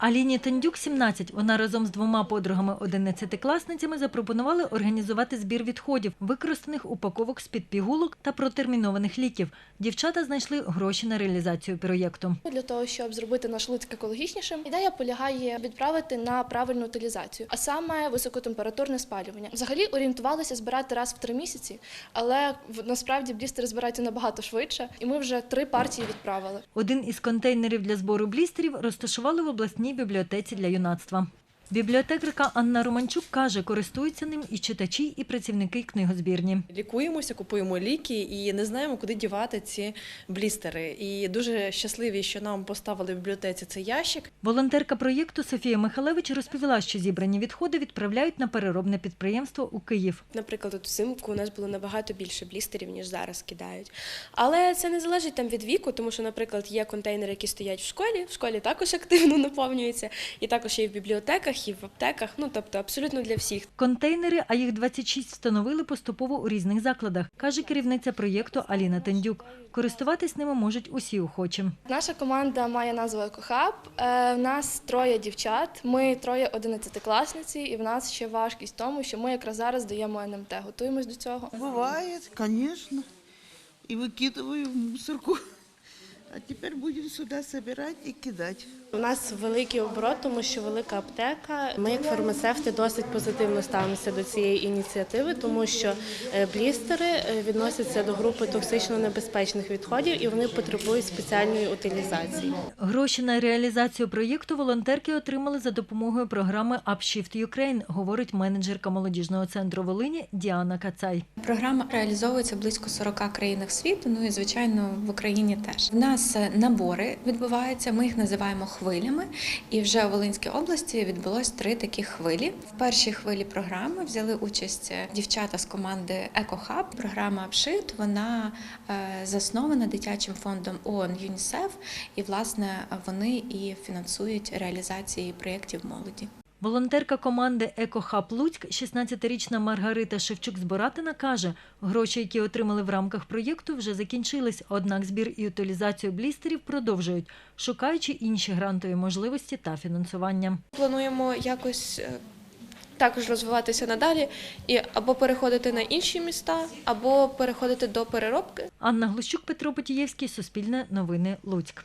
Аліні Тендюк 17. Вона разом з двома подругами 11-класницями запропонували організувати збір відходів, використаних упаковок з-під пігулок та протермінованих ліків. Дівчата знайшли гроші на реалізацію проєкту. Для того, щоб зробити наш Луцьк екологічнішим, ідея полягає відправити на правильну утилізацію, а саме високотемпературне спалювання. Взагалі орієнтувалися збирати раз в три місяці, але насправді блістери збираються набагато швидше, і ми вже три партії відправили. Один із контейнерів для збору блістерів розташували в обласній бібліотеці для юнацтва. Бібліотекарка Анна Романчук каже, користуються ним і читачі, і працівники книгозбірні. Лікуємося, купуємо ліки і не знаємо, куди дівати ці блістери. І дуже щасливі, що нам поставили в бібліотеці цей ящик. Волонтерка проєкту Софія Михалевич розповіла, що зібрані відходи відправляють на переробне підприємство у Київ. Наприклад, от взимку у нас було набагато більше блістерів, ніж зараз кидають. Але це не залежить там від віку, тому що, наприклад, є контейнери, які стоять в школі. В школі також активно наповнюються, і також є в бібліотеках, і в аптеках. Ну тобто абсолютно для всіх. Контейнери, а їх 26 встановили поступово у різних закладах, каже керівниця проєкту Аліна Тендюк. Користуватись ними можуть усі охочі. Наша команда має назву «Екохаб». Е, В нас троє дівчат, ми троє одинадцятикласниці, і в нас ще важкість в тому, що ми якраз зараз даємо НМТ. Готуємось до цього. Бывает, конечно. И выкидываю в мусорку. А теперь будем сюда собирать и кидать. У нас великий оборот, тому що велика аптека. Ми, як фармацевти, досить позитивно ставимося до цієї ініціативи, тому що е, блістери е, відносяться до групи токсично небезпечних відходів і вони потребують спеціальної утилізації. Гроші на реалізацію проєкту волонтерки отримали за допомогою програми Upshift Ukraine, говорить менеджерка молодіжного центру Волині Діана Кацай. Програма реалізовується близько 40 країнах світу. Ну і звичайно в Україні теж. В нас е, набори відбуваються. Ми їх називаємо хвилями. І вже у Волинській області відбулось три такі хвилі. В першій хвилі програми взяли участь дівчата з команди EcoHub. Програма «Обшит» вона е, заснована дитячим фондом ООН ЮНІСЕФ, і власне вони і фінансують реалізації проєктів молоді. Волонтерка команди «Екохаб Луцьк» 16-річна Маргарита Шевчук з Боратина каже, гроші, які отримали в рамках проєкту, вже закінчились, однак збір і утилізацію блістерів продовжують, шукаючи інші грантові можливості та фінансування. плануємо якось е, також розвиватися надалі і або переходити на інші міста, або переходити до переробки. Анна Глущук, Петро Потієвський, Суспільне новини, Луцьк.